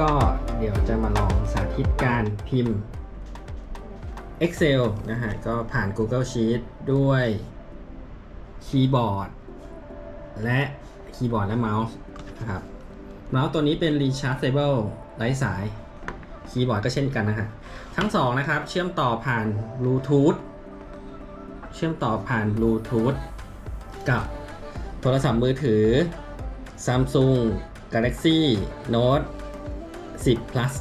ก็เดี๋ยวจะมาลองสาธิตการพิมพ์ Excel นะฮะ ก็ผ่าน Google Sheet ด้วยคีย์บอร์ดและคีย์บอร์ดและเมาส์นะครับ เมาส์ตัวนี้เป็น rechargeable ไร้สาย คีย์บอร์ดก็เช่นกันนะฮะ ทั้งสองนะครับ เชื่อมต่อผ่าน Bluetooth เชื่อมต่อผ่าน Bluetooth กับโทรศัพท์มือถือ Samsung Galaxy Note 10 Plus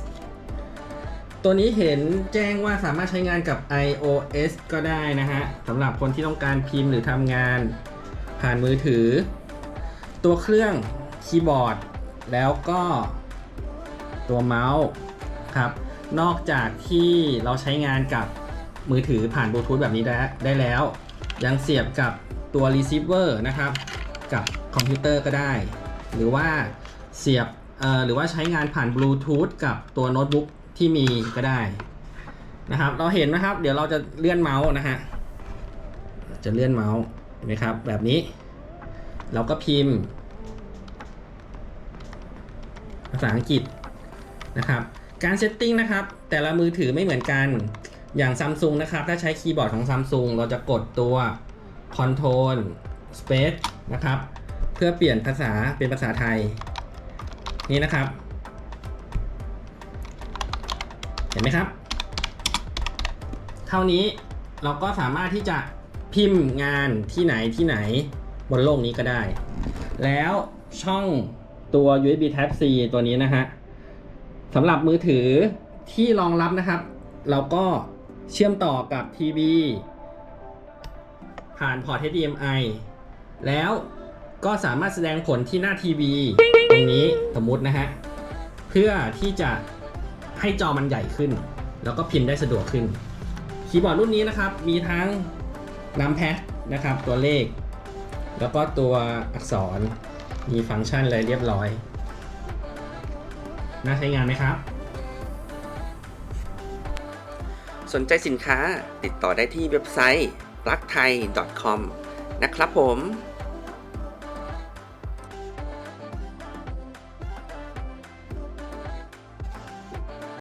ตัวนี้เห็นแจ้งว่าสามารถใช้งานกับ iOS ก็ได้นะฮะสำหรับคนที่ต้องการพิมพ์หรือทำงานผ่านมือถือ ตัวเครื่องคีย์บอร์ด แล้วก็ตัวเมาส์ครับ นอกจากที่เราใช้งานกับมือถือผ่านบลูทูธแบบนี้ได้ได้แล้ว ยังเสียบกับตัว receiver นะครับ กับคอมพิวเตอร์ก็ได้ หรือว่าเสียบ หรือว่าใช้งานผ่านบลูทูธกับตัวโน้ตบุ๊กที่มีก็ได้นะครับ เราเห็นนะครับ เดี๋ยวเราจะเลื่อนเมาส์นะฮะจะเลื่อนเมาส์เห็นไหมครับ แบบนี้ เราก็พิมพ์ ภาษาอังกฤษนะครับ การเซตติ้งนะครับ แต่ละมือถือไม่เหมือนกันอย่างซัมซุงนะครับ ถ้าใช้คีย์บอร์ดของซัมซุงเราจะกดตัว Control Space นะครับ เพื่อเปลี่ยนภาษาเป็นภาษาไทย นี่นะครับ เห็นไหมครับ เท่านี้เราก็สามารถที่จะพิมพ์งานที่ไหนที่ไหนบนโลกนี้ก็ได้ แล้วช่องตัว USB Type C ตัวนี้นะฮะสำหรับมือถือที่รองรับนะครับ เราก็เชื่อมต่อกับทีวีผ่านพอร์ต HDMI แล้ว ก็สามารถแสดงผลที่หน้าทีวีตรงนี้สมมุตินะฮะ เพื่อที่จะให้จอมันใหญ่ขึ้น แล้วก็พิมพ์ได้สะดวกขึ้น คีย์บอร์ดรุ่นนี้นะครับ มีทั้งนัมแพดนะครับ ตัวเลข แล้วก็ตัวอักษร มีฟังก์ชันอะไรเรียบร้อย น่าใช้งานไหมครับ สนใจสินค้าติดต่อได้ที่เว็บไซต์รักไทย .com นะครับผม